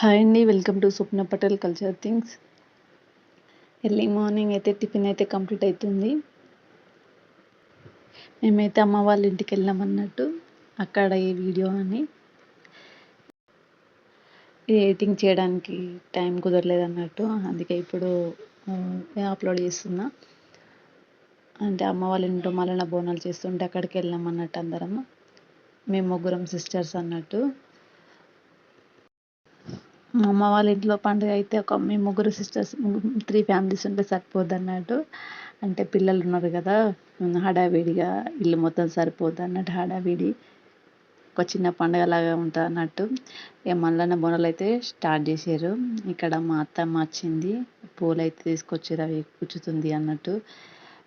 Hi అండి welcome to Swapna Patel culture things. Early morning అయితే tiffin అయితే complete అవుతుంది మేమైతే అమ్మ వాళ్ళ ఇంటికి వెళ్ళామన్నట్టు అక్కడ ఈ వీడియో అని. ఎడిటింగ్ చేయడానికి టైం కుదరలేదు అన్నట్టు అందుకే ఇప్పుడు అప్లోడ్ చేస్తున్నా. అంటే అమ్మ వాళ్ళ ఇంట్లో మళ్ళీ బోనాలు చేస్తుంటే అక్కడికి వెళ్ళామన్నట్టు అందరం. మేము ముగ్గురం సిస్టర్స్ అన్నట్టు. మా అమ్మ వాళ్ళ ఇంట్లో పండుగ అయితే ఒక మేము ముగ్గురు సిస్టర్స్ త్రీ ఫ్యామిలీస్ ఉంటే సరిపోద్ది అన్నట్టు. అంటే పిల్లలు ఉన్నారు కదా హడావిడిగా ఇల్లు మొత్తం సరిపోద్ది అన్నట్టు హడావిడి. ఒక చిన్న పండుగ లాగా ఉంటుంది అన్నట్టు. ఇక మళ్ళీ బోనాలు అయితే స్టార్ట్ చేసారు ఇక్కడ మా అత్తమ్మ వచ్చింది పూలు అయితే తీసుకొచ్చారు అవి కూర్చుతుంది అన్నట్టు.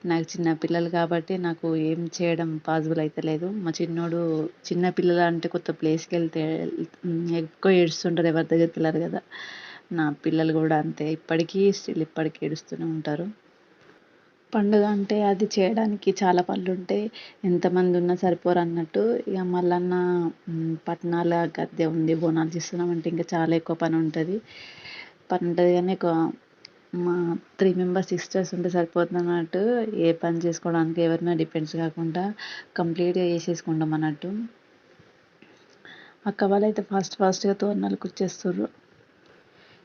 నాకు చిన్న పిల్లలు కాబట్టి నాకు ఏం చేయడం పాసిబుల్ లేదు. మా చిన్నోడు చిన్న పిల్లలు అంటే కొత్త ప్లేస్కి వెళ్తే ఎక్కువ ఏడుస్తుంటారు ఎవరి దగ్గరికి వెళ్ళరు కదా. నా పిల్లలు కూడా అంతే. ఇప్పటికీ స్టిల్ ఇప్పటికీ ఏడుస్తూనే ఉంటారు. పండుగ అంటే అది చేయడానికి చాలా పనులు ఉంటాయి ఎంతమంది ఉన్నా సరిపోరు అన్నట్టు. ఇక మళ్ళన్న పట్నాల గద్దె ఉంది బోనాలు చేస్తున్నామంటే ఇంకా చాలా ఎక్కువ పని ఉంటుంది. పని ఉంటుంది కానీ ఒక మా త్రీ మెంబర్స్ సిస్టర్స్ ఉంటే సరిపోతుంది అన్నట్టు ఏ పని చేసుకోవడానికి ఎవరి మీద డిపెండ్స్ కాకుండా కంప్లీట్గా చేసేసుకుంటాం అన్నట్టు. అక్క వాళ్ళు అయితే ఫాస్ట్ ఫాస్ట్గా తోరణాలు కుర్చేస్తుర్రు.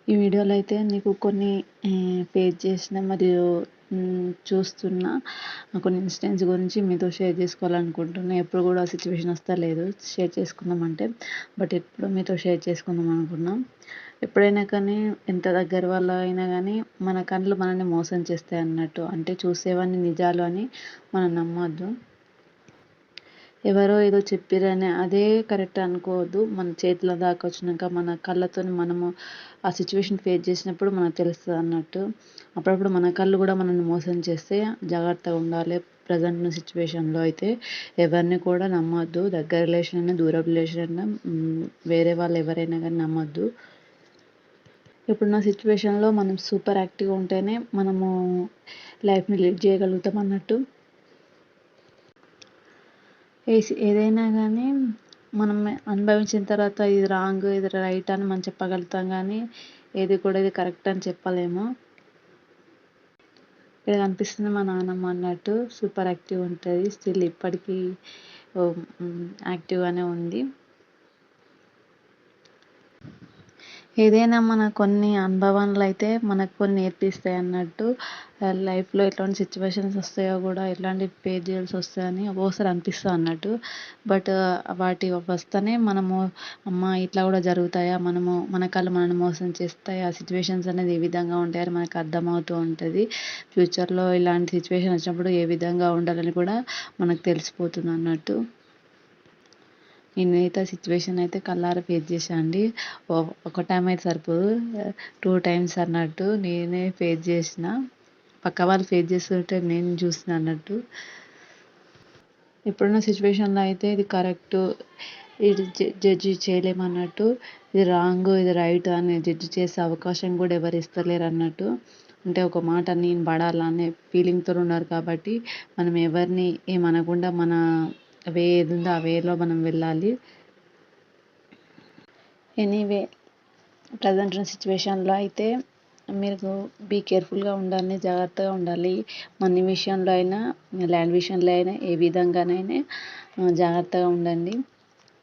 ఈ వీడియోలో అయితే నీకు కొన్ని ఫేస్ చేసిన మరియు చూస్తున్న కొన్ని ఇన్సిడెంట్స్ గురించి మీతో షేర్ చేసుకోవాలనుకుంటున్నా. ఎప్పుడు కూడా ఆ సిచ్యువేషన్ వస్తా లేదు షేర్ చేసుకుందామంటే బట్ ఎప్పుడు మీతో షేర్ చేసుకుందాం అనుకున్నాం. ఎప్పుడైనా కానీ ఎంత దగ్గర వాళ్ళు అయినా కానీ మన కళ్ళు మనల్ని మోసం చేస్తాయి అన్నట్టు. అంటే చూసేవన్నీ నిజాలు అని మనం నమ్మొద్దు. ఎవరో ఏదో చెప్పిరని అదే కరెక్ట్ అనుకోవద్దు. మన చేతిలో దాకా వచ్చినాక మన కళ్ళతో మనము ఆ సిచ్యువేషన్ ఫేస్ చేసినప్పుడు మనకు తెలుస్తుంది అన్నట్టు. అప్పుడప్పుడు మన కళ్ళు కూడా మనల్ని మోసం చేస్తే జాగ్రత్తగా ఉండాలి. ప్రజెంట్ ఉన్న సిచ్యువేషన్లో అయితే ఎవరిని కూడా నమ్మొద్దు. దగ్గర రిలేషన్ అయినా దూర రిలేషన్ అయినా వేరే వాళ్ళు ఎవరైనా కానీ నమ్మొద్దు. ఇప్పుడున్న సిచ్యువేషన్లో మనం సూపర్ యాక్టివ్గా ఉంటేనే మనము లైఫ్ని లీడ్ చేయగలుగుతాం అన్నట్టు. ఏసి ఏదైనా కానీ మనం అనుభవించిన తర్వాత ఇది రాంగ్ ఇది రైట్ అని మనం చెప్పగలుగుతాం కానీ ఏది కూడా ఇది కరెక్ట్ అని చెప్పలేము. ఇక్కడ కనిపిస్తుంది మా నాన్నమ్మ అన్నట్టు సూపర్ యాక్టివ్ ఉంటుంది స్టిల్ ఇప్పటికీ యాక్టివ్గానే ఉంది. ఏదైనా మన కొన్ని అనుభవాలు అయితే మనకు కొన్ని నేర్పిస్తాయి అన్నట్టు లైఫ్లో ఎట్లాంటి సిచ్యువేషన్స్ వస్తాయో కూడా ఎలాంటి ఫేస్ చేయాల్సి వస్తాయని ఒక్కోసారి అనిపిస్తుంది అన్నట్టు. బట్ వాటి వస్తేనే మనము అమ్మ ఇట్లా కూడా జరుగుతాయా మనము మన కళ్ళు మనల్ని మోసం చేస్తాయి ఆ సిచ్యువేషన్స్ అనేది ఏ విధంగా ఉంటాయని మనకు అర్థమవుతూ ఉంటుంది. ఫ్యూచర్లో ఇలాంటి సిచ్యువేషన్ వచ్చినప్పుడు ఏ విధంగా ఉండాలని కూడా మనకు తెలిసిపోతుంది అన్నట్టు. నేనైతే ఆ సిచ్యువేషన్ అయితే కళ్ళారా ఫేస్ చేశాను అండి ఒక టైం అయితే సరిపోదు. టూ టైమ్స్ అన్నట్టు నేనే ఫేస్ చేసిన. పక్క వాళ్ళు ఫేస్ చేస్తుంటే నేను చూసిన అన్నట్టు. ఇప్పుడున్న సిచ్యువేషన్లో అయితే ఇది కరెక్ట్ ఇది జడ్జి చేయలేమన్నట్టు ఇది రాంగ్ ఇది రైట్ అని జడ్జి చేసే అవకాశం కూడా ఎవరు ఇస్తలేరు అన్నట్టు. అంటే ఒక మాట నేను పడాలనే ఫీలింగ్తో ఉన్నారు కాబట్టి మనం ఎవరిని ఏమనకుండా మన వే ఏది ఉందో ఆ వేలో మనం వెళ్ళాలి. ఎనీవే ప్రజెంట్ ఉన్న సిచ్యువేషన్లో అయితే మీరు బీ కేర్ఫుల్గా ఉండాలి జాగ్రత్తగా ఉండాలి. మనీ విషయంలో అయినా ల్యాండ్ విషయంలో అయినా ఏ విధంగానైనా జాగ్రత్తగా ఉండండి.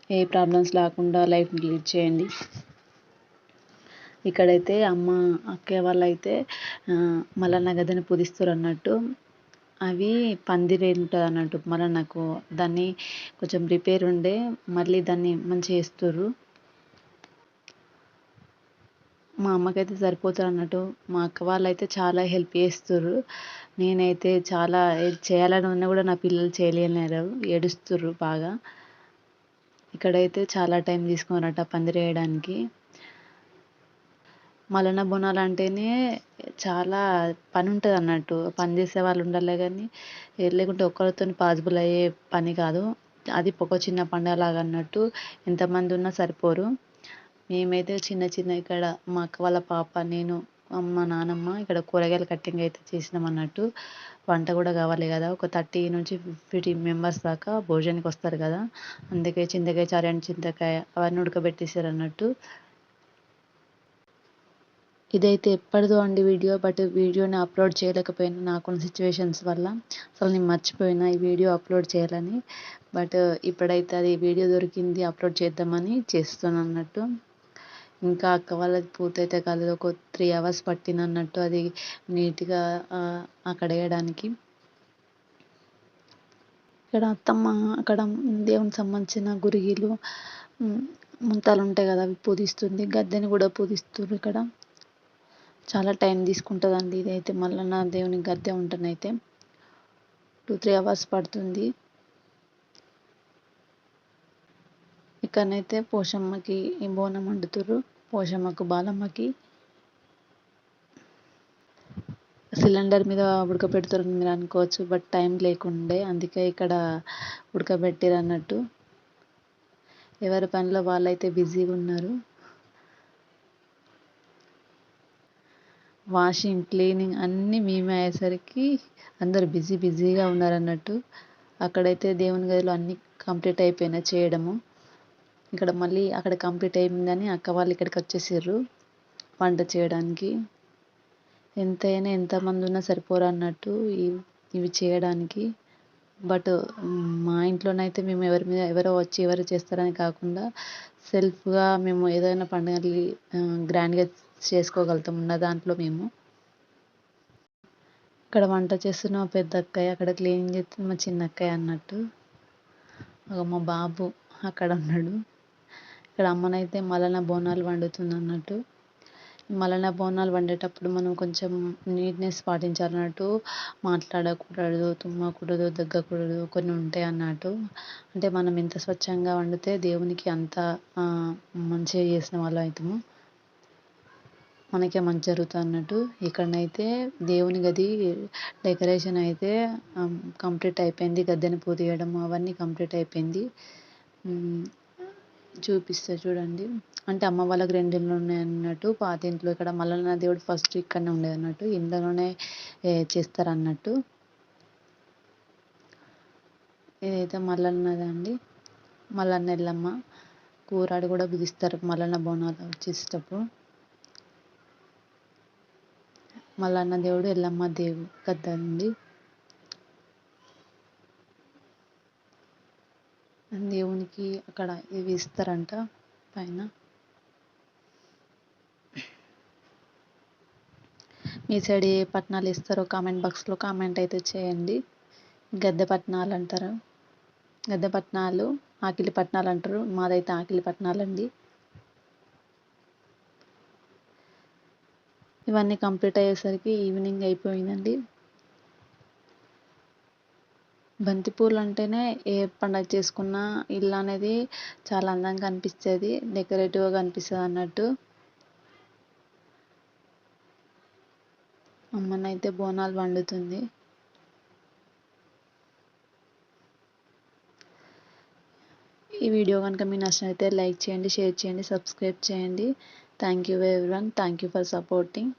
ఏ ప్రాబ్లమ్స్ లేకుండా లైఫ్ని లీడ్ చేయండి. ఇక్కడైతే అమ్మ అక్కయ్య వాళ్ళు అయితే మల్లన్న గదిని పూజిస్తారు అన్నట్టు అవి పందిరి ఉంటుంది అన్నట్టు మళ్ళీ నాకు దాన్ని కొంచెం రిపేర్ ఉండే మళ్ళీ దాన్ని మంచిగా వేస్తుర్రు మా అమ్మకైతే సరిపోతుంది అన్నట్టు. మా అక్క వాళ్ళు అయితే చాలా హెల్ప్ చేస్తుర్రు నేనైతే చాలా చేయాలని ఉన్నా కూడా నా పిల్లలు చేయలేరు ఏడుస్తుర్రు బాగా. ఇక్కడైతే చాలా టైం తీసుకున్నారట పందిరి వేయడానికి. మల్లన్న బోనాలు అంటేనే చాలా పని ఉంటుంది అన్నట్టు. పని చేసే వాళ్ళు ఉండాలి కానీ లేకుంటే ఒక్కరితో పాసిబుల్ అయ్యే పని కాదు. అది ఒక చిన్న పండగలాగా అన్నట్టు ఎంతమంది ఉన్నా సరిపోరు. మేమైతే చిన్న చిన్న ఇక్కడ మా అక్క వాళ్ళ పాప నేను అమ్మ నానమ్మ ఇక్కడ కూరగాయల కట్టింగ్ అయితే చేసినాం అన్నట్టు. వంట కూడా కావాలి కదా. ఒక థర్టీ నుంచి ఫిఫ్టీ మెంబర్స్ దాకా భోజనానికి వస్తారు కదా. అందుకే చింతకాయ చారు చింతకాయ అవన్నీ ఉడకబెట్టేసారు అన్నట్టు. ఇదైతే ఎప్పటిదో అండి వీడియో బట్ వీడియోని అప్లోడ్ చేయలేకపోయినా నాకున్న సిచ్యువేషన్స్ వల్ల. అసలు నేను మర్చిపోయినా ఈ వీడియో అప్లోడ్ చేయాలని. బట్ ఇప్పుడైతే అది వీడియో దొరికింది అప్లోడ్ చేద్దామని చేస్తున్నాను అన్నట్టు. ఇంకా అక్క వాళ్ళది పూర్తయితే కాలేదు ఒక త్రీ అవర్స్ పట్టింది అన్నట్టు అది నీట్గా అక్కడ వేయడానికి. ఇక్కడ అత్తమ్మ అక్కడ దేవునికి సంబంధించిన గురిగిలు ముంతాలు ఉంటాయి కదా అవి పూజిస్తుంది. గద్దెని కూడా పూజిస్తుంది ఇక్కడ. చాలా టైం తీసుకుంటుందండి ఇదైతే. మళ్ళీ నా దేవుని గద్దె ఉంటనైతే టూ త్రీ అవర్స్ పడుతుంది. ఇక్కడనైతే పోషమ్మకి బోనం వండుతురు పోషమ్మకు బాలమ్మకి సిలిండర్ మీద ఉడకబెడుతారని మీరు అనుకోవచ్చు బట్ టైం లేకుండే. అందుకే ఇక్కడ ఉడకబెట్టిరు అన్నట్టు ఎవరి పనిలో వాళ్ళైతే బిజీగా ఉన్నారు వాషింగ్ క్లీనింగ్ అన్నీ మేమే అయ్యేసరికి అందరు బిజీ బిజీగా ఉన్నారన్నట్టు. అక్కడైతే దేవుని గదిలో అన్నీ కంప్లీట్ అయిపోయినాయి చేయడము. ఇక్కడ మళ్ళీ అక్కడ కంప్లీట్ అయిందని అక్క వాళ్ళు ఇక్కడికి వచ్చేసారు వంట చేయడానికి. ఎంతైనా ఎంతమంది ఉన్నా సరిపోరు అన్నట్టు ఇవి చేయడానికి. బట్ మా ఇంట్లోనైతే మేము ఎవరి మీద ఎవరో వచ్చి ఎవరు చేస్తారని కాకుండా సెల్ఫ్గా మేము ఏదైనా పండుగలు గ్రాండ్గా చేసుకోగలుగుతాం ఉన్న దాంట్లో మేము. ఇక్కడ వంట చేస్తున్న పెద్ద అక్కయ్య అక్కడ క్లీన్ చేస్తున్న మా చిన్న అక్కయ్య అన్నట్టు మా బాబు అక్కడ ఉన్నాడు. ఇక్కడ అమ్మనైతే మలన బోనాలు వండుతుంది అన్నట్టు. మలన బోనాలు వండేటప్పుడు మనం కొంచెం నీట్నెస్ పాటించాలన్నట్టు మాట్లాడకూడదు తుమ్మకూడదు దగ్గకూడదు కొన్ని ఉంటాయి అన్నట్టు. అంటే మనం ఎంత స్వచ్ఛంగా వండితే దేవునికి అంత మంచిగా చేసిన వాళ్ళం అవుతాము. మనకే మంచి జరుగుతుంది అన్నట్టు ఇక్కడనైతే దేవుని గది డెకరేషన్ అయితే కంప్లీట్ అయిపోయింది. గద్దెని పూజ చేయడం అవన్నీ కంప్లీట్ అయిపోయింది. చూపిస్తా చూడండి. అంటే అమ్మ వాళ్ళకి రెండు ఇళ్ళు ఉన్నాయి అన్నట్టు పాత ఇంట్లో ఇక్కడ మల్లన్న దేవుడు ఫస్ట్ ఇక్కడనే ఉండేది అన్నట్టు ఇందులోనే చేస్తారు అన్నట్టు ఇదైతే మల్లన్నది అండి మల్లన్న ఎల్లమ్మ కూరాడు కూడా బిగిస్తారు మల్లన్న బోనాలు వచ్చేసేటప్పుడు. మల్లన్న దేవుడు ఎల్లమ్మ దేవి కథ అండి. దేవునికి అక్కడ ఇవి ఇస్తారంట పైన. మీ సైడ్ ఏ పట్నాలు ఇస్తారో కామెంట్ బాక్స్లో కామెంట్ అయితే చేయండి. గద్దె పట్నాలు అంటారు. గద్దె పట్నాలు ఆకిలి పట్నాలు అంటారు. మాదైతే ఆకిలి పట్నాలు అండి ఇవన్నీ కంప్లీట్ అయ్యేసరికి ఈవినింగ్ అయిపోయిందండి. బంతిపూలు అంటేనే ఏ పండగ చేసుకున్నా ఇల్లు అనేది చాలా అందంగా అనిపిస్తుంది డెకరేటివ్గా అనిపిస్తుంది అన్నట్టు. అమ్మనైతే బోనాలు వండుతుంది ఈ వీడియో కనుక మీకు నచ్చినైతే లైక్ చేయండి షేర్ చేయండి సబ్స్క్రైబ్ చేయండి. Thank you everyone. Thank you for supporting.